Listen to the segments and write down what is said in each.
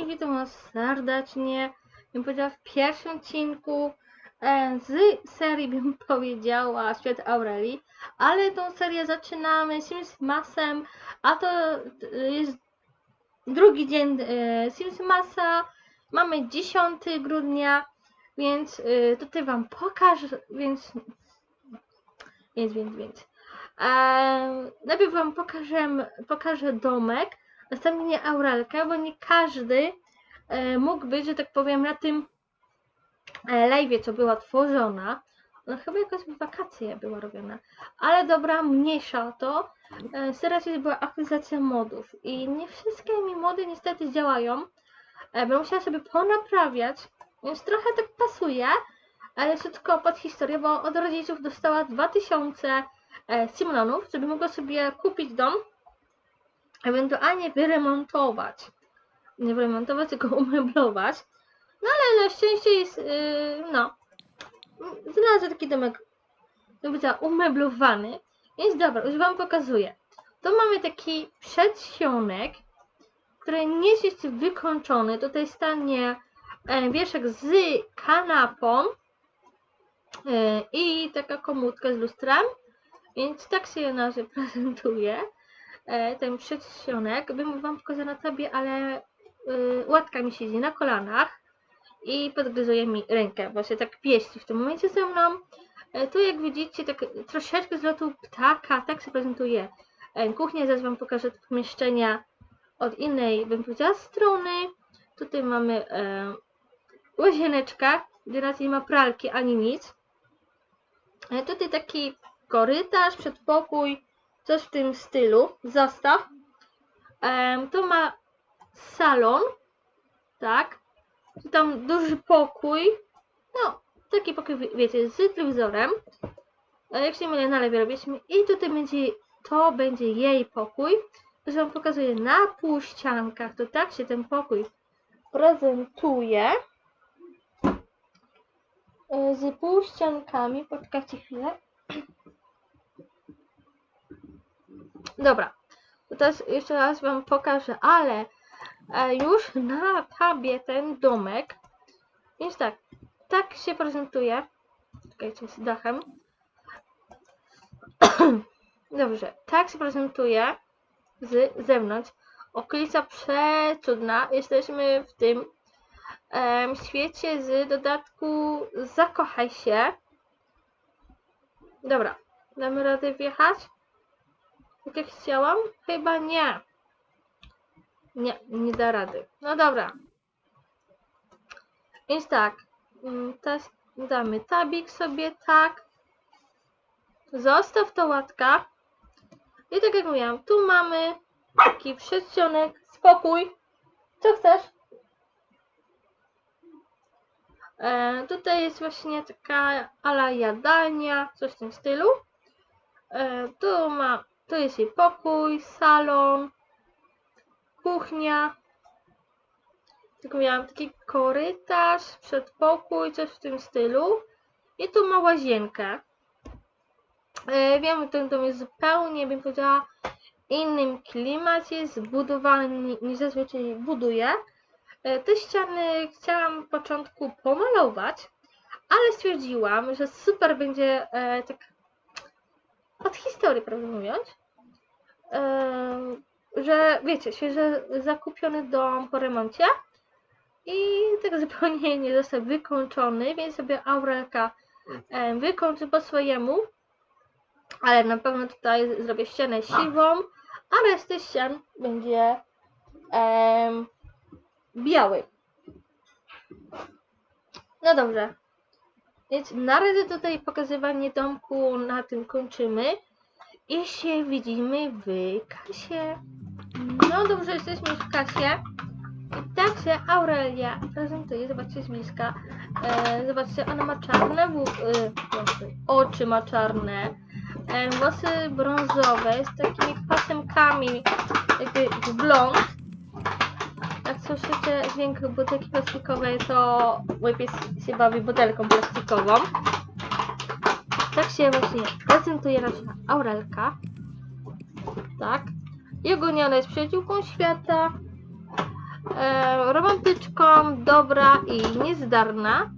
kochani, witam was serdecznie. Bym powiedziała w pierwszym odcinku e, z serii, bym powiedziała, Świat Aureli. Ale tą serię zaczynamy Sims Masem, a to e, jest drugi dzień e, Sims Masa. Mamy 10 grudnia, więc tutaj wam pokażę, więc więc, więc, więc. Najpierw wam pokażę, pokażę domek, następnie Aurelkę, bo nie każdy e, mógł być, że tak powiem, na tym e, live'ie, co była tworzona. No chyba jakoś w wakacje była robiona. Ale dobra, mniejsza to. E, jest była aktualizacja modów i nie wszystkie mi mody niestety działają. E, będę musiała sobie ponaprawiać, więc trochę tak pasuje. Ale to tylko pod historię, bo od rodziców dostała 2000 e, simlonów, żeby mogła sobie kupić dom, ewentualnie wyremontować. Nie wyremontować, tylko umeblować. No ale na szczęście jest, yy, no, znalazła taki domek, jakby to umeblowany. Więc dobra, już wam pokazuję. Tu mamy taki przedsionek, który nie jest jeszcze wykończony. Tutaj stanie e, wieszak z kanapą e, i taka komódka z lustrem. Więc tak się na razie prezentuje ten przedsionek. Bym wam pokazała na tobie, ale y, łatka mi siedzi na kolanach i podgryzuje mi rękę, się tak pieści w tym momencie ze mną. E, tu jak widzicie, tak troszeczkę z lotu ptaka, tak się prezentuje e, kuchnia. Zaraz wam pokażę pomieszczenia od innej, bym powiedziała, strony. Tutaj mamy e, łazieneczkę, gdzie raz nie ma pralki ani nic. E, tutaj taki korytarz, przedpokój, coś w tym stylu, zastaw. Em, tu ma salon, tak. Tam duży pokój, no, taki pokój, wie- wiecie, z telewizorem. E, Jak się mylę, na lewie robiliśmy. I tutaj będzie, to będzie jej pokój. To wam pokazuję na półściankach, to tak się ten pokój prezentuje. E, Z półściankami, poczekajcie chwilę. Dobra, to teraz jeszcze raz Wam pokażę, ale e, już na tabie ten domek, więc tak, tak się prezentuje. Czekajcie, z dachem. Dobrze, tak się prezentuje z zewnątrz. Okolica przecudna. Jesteśmy w tym świecie z dodatku Zakochaj się. Dobra, damy radę wjechać? Tak jak chciałam? Chyba nie. Nie, nie da rady. No dobra. Więc tak. mm, Teraz damy tabik sobie, tak. Zostaw to łatka. I tak jak mówiłam, tu mamy taki przedsionek, spokój. Co chcesz? E, tutaj jest właśnie taka ala jadalnia, coś w tym stylu. E, tu ma, tu jest jej pokój, salon, kuchnia. Tylko miałam taki korytarz, przedpokój, coś w tym stylu. I tu ma łazienkę. E, wiem, ten dom jest zupełnie, bym powiedziała, innym klimacie, zbudowany ni- niż zazwyczaj buduję. E, Te ściany chciałam w początku pomalować, ale stwierdziłam, że super będzie e, tak od historii, prawdę mówiąc, że wiecie, świeżo zakupiony dom po remoncie i tak zupełnie nie został wykończony, więc sobie Aurelka wykończy po swojemu, ale na pewno tutaj zrobię ścianę siwą, a resztę ścian będzie biały. No dobrze. Więc na razie tutaj pokazywanie domku na tym kończymy. I się widzimy w kasie. No dobrze, jesteśmy już w kasie. I tak się Aurelia prezentuje. Zobaczcie z bliska. E, zobaczcie, ona ma czarne wł- e, włosy. Oczy ma czarne. E, włosy brązowe z takimi pasemkami jakby w blond. Słyszycie dźwięk butelki plastikowej, to mój pies się bawi butelką plastikową. Tak się właśnie prezentuje nasza Aurelka. Tak. I ogólnie jest przyjaciółką świata. e, romantyczką, dobra i niezdarna.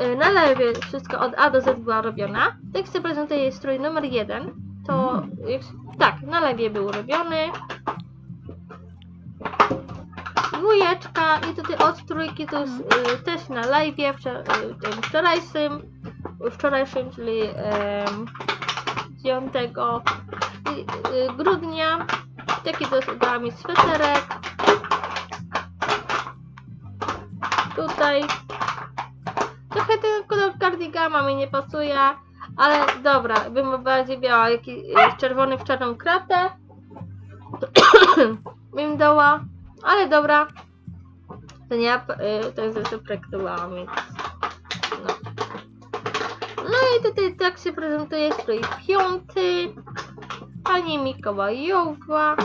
E, na lewie wszystko od A do Z była robiona. Tekst prezentuje strój numer jeden. To jak, tak, na lewie był robiony. Dwójeczka i tutaj od trójki to jest y, też na live wczor- y, wczorajszym, wczorajszym, czyli 9 y, y, grudnia. Taki to dała mi sweterek. Tutaj. Trochę ten kolor cardigana mi nie pasuje, ale dobra, bym bardziej miała jakiś y, czerwony w czarną kratę. bym dała, ale dobra. To nie ja, y, to jest zaprojektowałam, więc no. No i tutaj tak się prezentuje strój piąty. Pani Mikołajowa.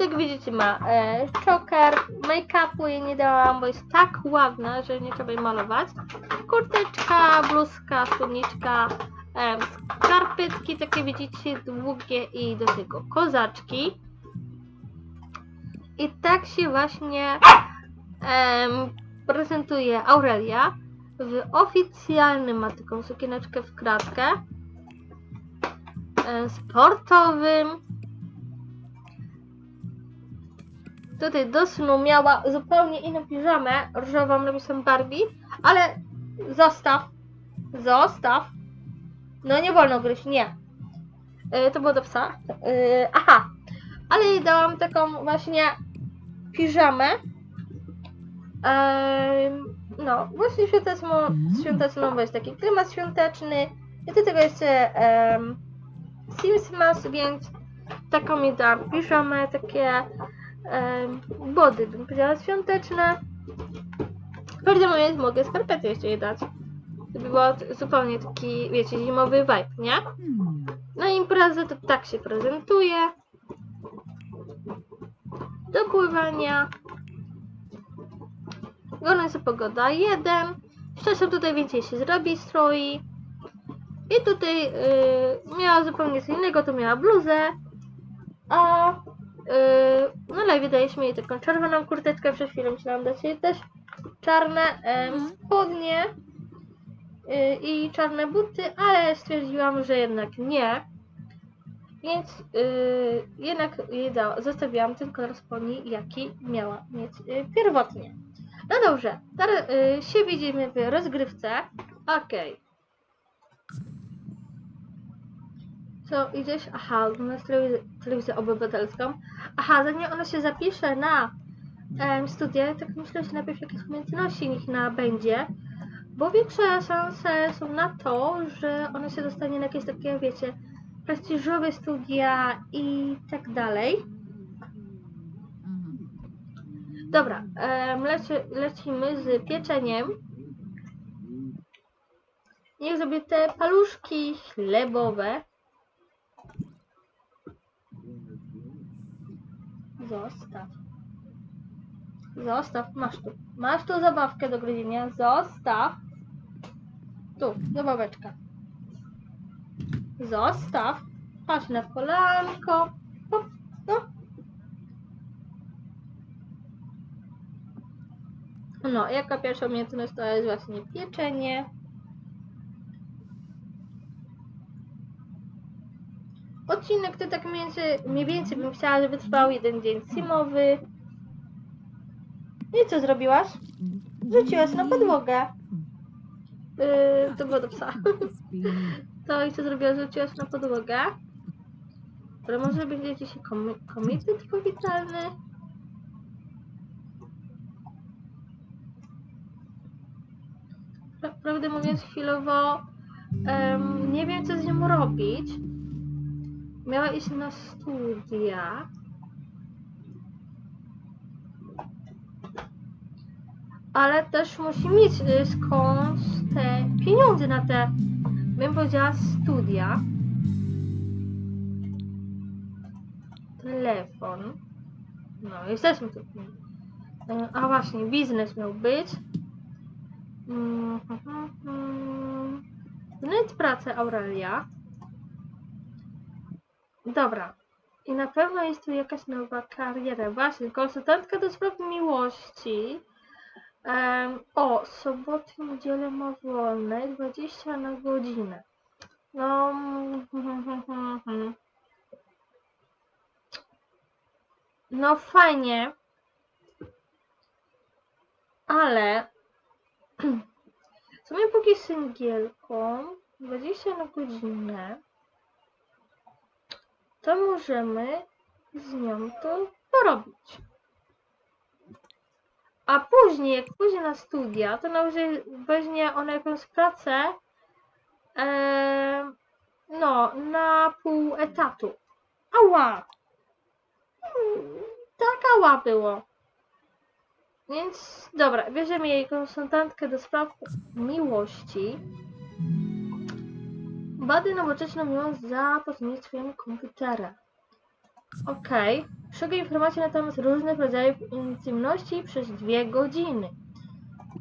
Jak widzicie ma e, choker, make-upu jej nie dałam, bo jest tak ładna, że nie trzeba jej malować. Kurteczka, bluzka, spódniczka, e, skarpetki takie widzicie długie i do tego kozaczki. I tak się właśnie em, prezentuje Aurelia. W oficjalnym ma taką sukieneczkę w kratkę. E, sportowym. Tutaj do snu miała zupełnie inną piżamę, różową napisem Barbie, ale zostaw. Zostaw. No nie wolno gryźć, nie. E, to było do psa. E, aha. Ale jej dałam taką właśnie piżamę. No, właśnie świąteczną, świąteczną weź taki klimat świąteczny. I do tego jeszcze um, Simsmas, więc taką mi dałam piżamę, takie um, body, bym powiedziała, świąteczne. Prawdę mówiąc, mogę skarpety jeszcze jej dać. To by było zupełnie taki, wiecie, zimowy vibe, nie? Na imprezę to tak się prezentuje. Do pływania. Gorąca pogoda 1. Z czasem tutaj więcej się zrobi stroi. I tutaj yy, miała zupełnie co innego, tu miała bluzę. A yy, no ale wydaliśmy jej taką czerwoną kurteczkę, przed chwilą myślałam dać jej też czarne Mhm. spodnie yy, i czarne buty, ale stwierdziłam, że jednak nie. Więc yy, jednak jej da, zostawiłam ten kolor spodni, jaki miała mieć yy, pierwotnie. No dobrze, teraz yy, się widzimy w rozgrywce. Okej. Co, idziesz? Aha, oglądasz telewizję, telewizję obywatelską. Aha, zanim ona się zapisze na em, studia, tak myślę, że najpierw jakieś umiejętności niech nabędzie, bo większe szanse są na to, że ona się dostanie na jakieś takie, wiecie, prestiżowe studia i tak dalej. Dobra, leci, lecimy z pieczeniem. Niech sobie te paluszki chlebowe. Zostaw. Zostaw, masz tu. Masz tu zabawkę do gryzienia. Zostaw. Tu, zabaweczka. Zostaw. Patrz na kolanko. Hop, no. No, jaka pierwsza umiejętność to jest właśnie pieczenie. Odcinek to tak mniej więcej, mniej więcej bym chciała, żeby trwał jeden dzień simowy. I co zrobiłaś? Rzuciłaś na podłogę. Yy, to było do psa. To i co zrobiłaś? Rzuciłaś na podłogę. Ale może będzie dzisiaj komi komitet powitalny? Pra- Prawdę mówiąc, chwilowo em, nie wiem, co z nią robić. Miała iść na studia. Ale też musi mieć y, skąd te pieniądze na te, bym powiedziała, studia. Telefon. No, jesteśmy tu. A właśnie, biznes miał być. Mm. Znajdź pracę Aurelia. Dobra. I na pewno jest tu jakaś nowa kariera. Właśnie, konsultantka do spraw miłości. Em, o, soboty, niedzielę ma wolne, 20 na godzinę. No, no fajnie, ale w sumie póki singielką 20 na godzinę, to możemy z nią to porobić. A później, jak pójdzie na studia, to może weźmie ona jakąś pracę em, no, na pół etatu. Ała! Tak ała było. Więc dobra, bierzemy jej konsultantkę do spraw miłości. Bady nowoczesną miłość za pośrednictwem komputera. Okej. Szukaj informacji na temat różnych rodzajów intymności przez dwie godziny.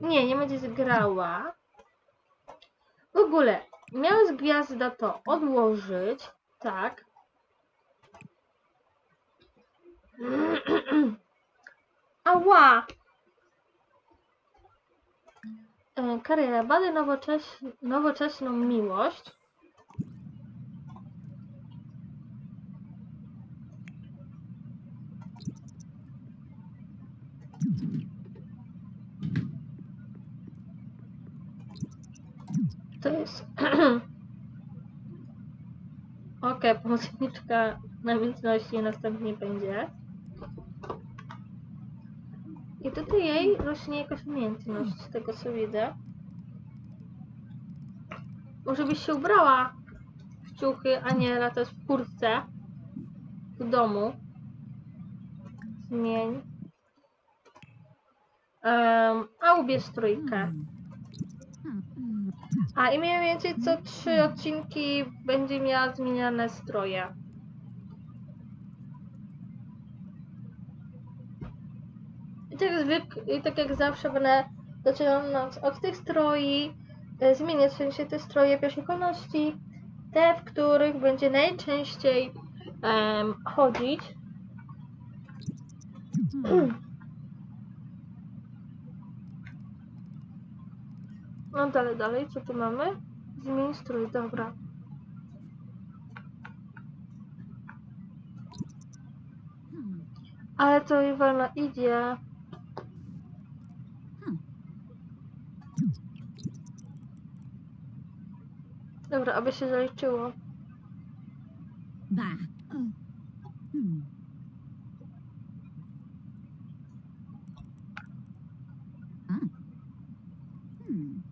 Nie, nie będzie grała. W ogóle, miałem z gwiazda to odłożyć. Tak. Ała! E, Kariera. Bady nowocześ, nowoczesną miłość. To jest. Okej, pomocniczka namiętności następnie będzie. I tutaj jej rośnie jakaś umiejętność, z tego co widzę. Może byś się ubrała w ciuchy, a nie latać w kurtce w domu. Zmień. Em, a ubierz trójkę. A i mniej więcej co trzy odcinki będzie miała zmieniane stroje. I tak, zwyk, I tak jak zawsze będę zaczynając od tych stroi, e, zmieniać w sensie te stroje pierwszej kolejności, te, w których będzie najczęściej em, chodzić. No dalej, dalej, co tu mamy? Zmień strój, dobra. Ale to Iwana idzie. Dobra, aby się zaliczyło. Bah. Oh. Hmm. Ah. Hmm.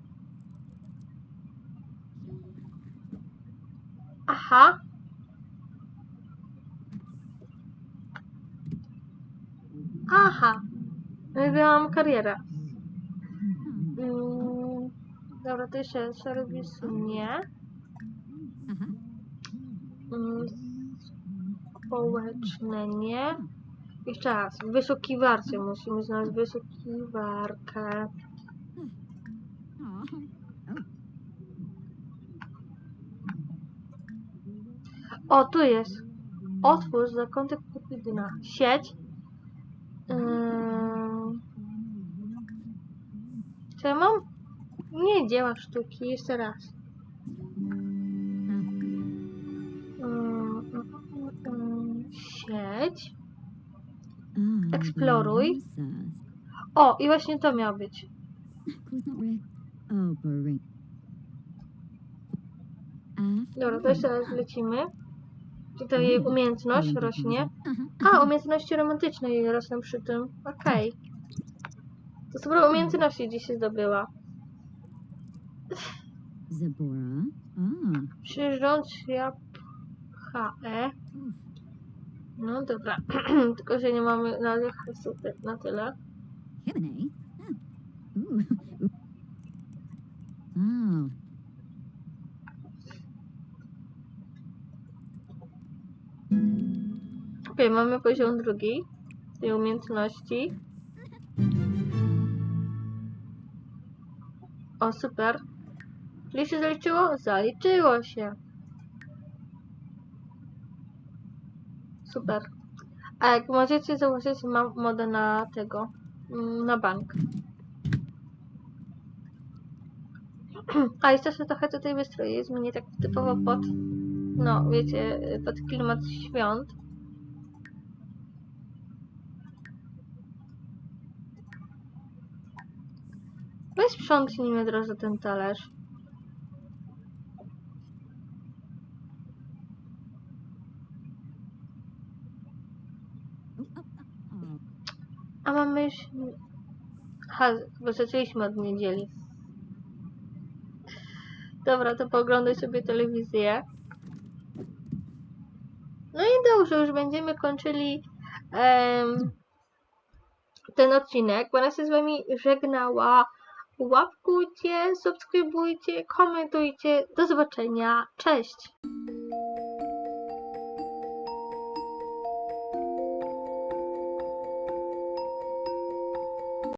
Aha. Aha. Wybrałam karierę. Hmm. Mm, dobra, to jeszcze serwisu nie. Aha. Mm, społeczne nie. Jeszcze raz, w wyszukiwarce musimy znaleźć wyszukiwarkę. Oh. O, tu jest. Otwórz zakątek Kupidyna. Sieć. Ym... Co ja mam? Nie, dzieła sztuki. Jeszcze raz. Sieć. Eksploruj. O, i właśnie to miało być. Dobra, to jeszcze raz lecimy. Tutaj jej umiejętność rośnie. A, umiejętności romantyczne jej rosną przy tym. Okej. To sporo umiejętności dzisiaj zdobyła. Zabora. Przyrządź jab HE. No dobra. Tylko, że nie mamy na ty- na tyle. Oh. Okej, mamy poziom drugi tej umiejętności. O, super. Czyli się zaliczyło? Zaliczyło się. super. A jak możecie zauważyć, mam modę na tego, mm, na bank. A jeszcze trochę tutaj wystroję, zmienię tak typowo pod, no wiecie, pod klimat świąt. Weź sprzątnijmy drodze ten talerz. A mamy już... Aha, bo zaczęliśmy od niedzieli. Dobra, to pooglądaj sobie telewizję. Dobrze, już będziemy kończyli em, ten odcinek. Będę się z wami żegnała. Łapkujcie, subskrybujcie, komentujcie. Do zobaczenia. Cześć!